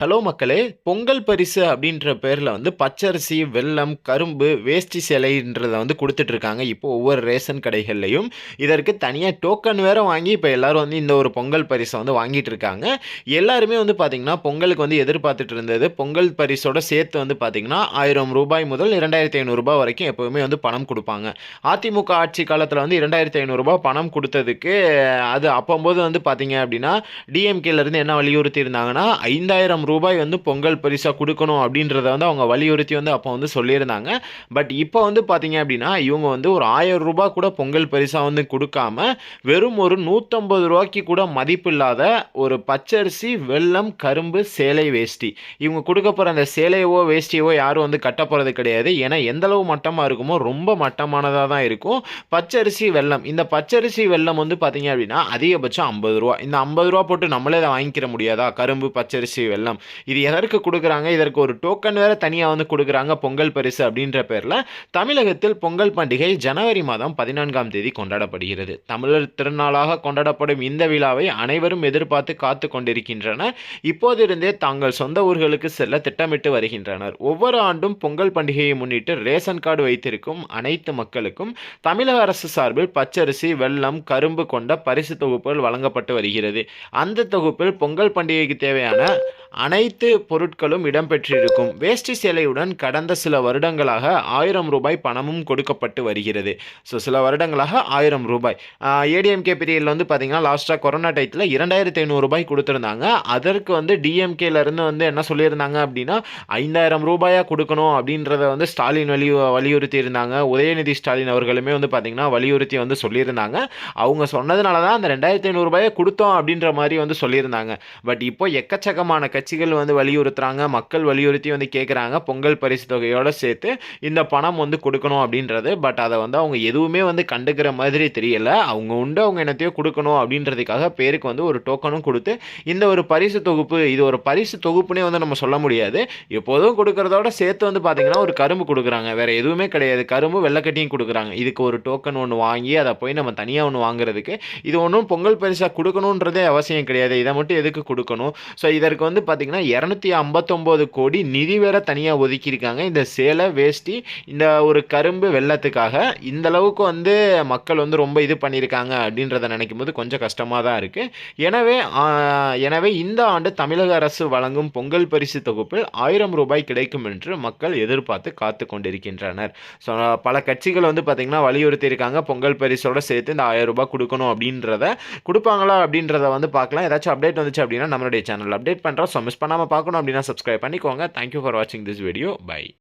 Hello மக்களே! பொங்கல் பரிசு அப்படின்ற பேரில் வந்து பச்சரிசி, வெல்லம், கரும்பு, வேஷ்டி சிலைன்றத வந்து கொடுத்துட்ருக்காங்க இப்போ ஒவ்வொரு ரேஷன் கடைகள்லையும் இதற்கு தனியாக டோக்கன் வேறு வாங்கி இப்போ எல்லாரும் வந்து இந்த ஒரு பொங்கல் பரிசை வந்து வாங்கிட்டு இருக்காங்க. எல்லாருமே வந்து பார்த்திங்கன்னா பொங்கலுக்கு வந்து எதிர்பார்த்துட்டு இருந்தது, பொங்கல் பரிசோட சேர்த்து வந்து பார்த்திங்கன்னா ஆயிரம் ரூபாய் முதல் இரண்டாயிரத்தி ஐநூறுரூபா வரைக்கும் எப்போவுமே வந்து பணம் கொடுப்பாங்க அதிமுக ஆட்சி காலத்தில் வந்து இரண்டாயிரத்தி ஐநூறுரூபா பணம் கொடுத்ததுக்கு அது அப்போம்போது வந்து பார்த்தீங்க அப்படின்னா, டிஎம்கேலருந்து என்ன வலியுறுத்தி இருந்தாங்கன்னா, ஐந்தாயிரம் ரூபாய் வந்து பொங்கல் பரிசாக கொடுக்கணும் அப்படின்றத வந்து அவங்க வலியுறுத்தி வந்து அப்போ வந்து சொல்லியிருந்தாங்க. பட் இப்போ வந்து பார்த்தீங்க அப்படின்னா, இவங்க வந்து ஒரு ஆயிரம் ரூபாய் கூட பொங்கல் பரிசாக வந்து கொடுக்காம வெறும் ஒரு நூற்றம்பது ரூபாய்க்கு கூட மதிப்பில்லாத ஒரு பச்சரிசி, வெல்லம், கரும்பு, சேலை, வேஷ்டி. இவங்க கொடுக்க போகிற அந்த சேலையவோ, வேஷ்டியவோ யாரும் வந்து கட்ட போகிறது கிடையாது. ஏன்னா, எந்தளவு மட்டமாக இருக்குமோ, ரொம்ப மட்டமானதாக தான் இருக்கும். பச்சரிசி, வெல்லம். இந்த பச்சரிசி, வெல்லம் வந்து பார்த்தீங்க அப்படின்னா, அதிகபட்சம் ஐம்பது ரூபா இந்த ஐம்பது ரூபா போட்டு நம்மளே இத வாங்கிக்கிற முடியாதா? கரும்பு, பச்சரிசி, வெல்லம். இது எதற்கு கொடுக்குறாங்க இதற்கு ஒரு டோக்கன் வேற தனியாக வந்து கொடுக்குறாங்க பொங்கல் பரிசு அப்படின்ற பேரில் தமிழகத்தில் பொங்கல் பண்டிகை ஜனவரி மாதம் 14ஆம் தேதி கொண்டாடப்படுகிறது. தமிழர் திருநாளாக கொண்டாடப்படும் இந்த விழாவை அனைவரும் எதிர்பார்த்து காத்து கொண்டிருக்கின்றனர். இப்போதிருந்தே தாங்கள் சொந்த ஊர்களுக்கு செல்ல திட்டமிட்டு வருகின்றனர். ஒவ்வொரு ஆண்டும் பொங்கல் பண்டிகையை முன்னிட்டு ரேஷன் கார்டு வைத்திருக்கும் அனைத்து மக்களுக்கும் தமிழக அரசு சார்பில் பச்சரிசி, வெல்லம், கரும்பு கொண்ட பரிசு தொகுப்புகள் வழங்கப்பட்டு வருகிறது. அந்த தொகுப்பில் பொங்கல் பண்டிகைக்கு தேவையான அனைத்து பொருட்களும் இடம்பெற்றிருக்கும். வேஷ்டி சேலையுடன் கடந்த சில வருடங்களாக ஆயிரம் ரூபாய் பணமும் கொடுக்கப்பட்டு வருகிறது. ஸோ சில வருடங்களாக ஆயிரம் ரூபாய் ஏடிஎம்கே பீரியடில் வந்து பார்த்தீங்கன்னா, லாஸ்ட்டாக கொரோனா டயத்தில் இரண்டாயிரத்தி ஐநூறுரூபாய் கொடுத்துருந்தாங்க அதற்கு வந்து டிஎம்கேலேருந்து வந்து என்ன சொல்லியிருந்தாங்க அப்படின்னா, ஐந்தாயிரம் ரூபாயாக கொடுக்கணும் அப்படின்றத வந்து ஸ்டாலின் வலி வலியுறுத்தி இருந்தாங்க. உதயநிதி ஸ்டாலின் அவர்களுமே வந்து பார்த்தீங்கன்னா, வலியுறுத்தி வந்து சொல்லியிருந்தாங்க. அவங்க சொன்னதுனால தான் அந்த ரெண்டாயிரத்தி ஐநூறுரூபாயை கொடுத்தோம் அப்படின்ற மாதிரி வந்து சொல்லியிருந்தாங்க. பட் இப்போ எக்கச்சக்கமான கட்சிகள் வந்து வலியுறுத்துறாங்க. மக்கள் வலியுறுத்தி வந்து கேட்குறாங்க. பொங்கல் பரிசு தொகையோட சேர்த்து இந்த பணம் வந்து கொடுக்கணும் அப்படின்றது. பட் அதை வந்து அவங்க எதுவுமே வந்து கண்டுக்கிற மாதிரி தெரியல. அவங்க உண்டு அவங்க என்னத்தையோ கொடுக்கணும் அப்படின்றதுக்காக பேருக்கு வந்து ஒரு டோக்கனும் கொடுத்து இந்த ஒரு பரிசு தொகுப்பு இது ஒரு பரிசு தொகுப்புனே வந்து நம்ம சொல்ல முடியாது. எப்போதும் கொடுக்குறதோட சேர்த்து வந்து பார்த்தீங்கன்னா, ஒரு கரும்பு கொடுக்குறாங்க வேறு எதுவுமே கிடையாது. கரும்பு, வெள்ளக்கட்டியும் கொடுக்குறாங்க இதுக்கு ஒரு டோக்கன் ஒன்று வாங்கி, அதை போய் நம்ம தனியாக ஒன்று வாங்குறதுக்கு, இது ஒன்றும் பொங்கல் பரிசாக கொடுக்கணுன்றதே அவசியம் கிடையாது. இதை மட்டும் எதுக்கு கொடுக்கணும் ஸோ இதற்கு வந்து பார்த்தீங்கன்னா, 259 கோடி நிதி வேற தனியாக ஒதுக்கியிருக்காங்க. இந்த சேலை, வேஷ்டி, இந்த ஒரு கரும்பு, வெல்லத்துக்காக. இந்த அளவுக்கு வந்து மக்கள் வந்து ரொம்ப இது பண்ணியிருக்காங்க அப்படின்றத நினைக்கும் போது கொஞ்சம் கஷ்டமாக தான் இருக்குது எனவே எனவே இந்த ஆண்டு தமிழக அரசு வழங்கும் பொங்கல் பரிசு தொகுப்பில் ஆயிரம் ரூபாய் கிடைக்கும் என்று மக்கள் எதிர்பார்த்து காத்து கொண்டிருக்கின்றனர். ஸோ பல கட்சிகள் வந்து பார்த்திங்கன்னா வலியுறுத்தி இருக்காங்க. பொங்கல் பரிசோட சேர்த்து இந்த ஆயிரம் ரூபாய் கொடுக்கணும் அப்படின்றத. கொடுப்பாங்களா அப்படின்றத வந்து பார்க்கலாம். ஏதாச்சும் அப்டேட் வந்துச்சு அப்படின்னா நம்மளுடைய சேனல் அப்டேட் பண்ணுறோம் ஸோ மிஸ் பண்ணாமல் பார்க்கணும் அப்படின்னா சப்ஸ்கிரைப் பண்ணிக்கோங்க. தேங்க் யூ ஃபார் வாட்சிங் திஸ் வீடியோ. பை.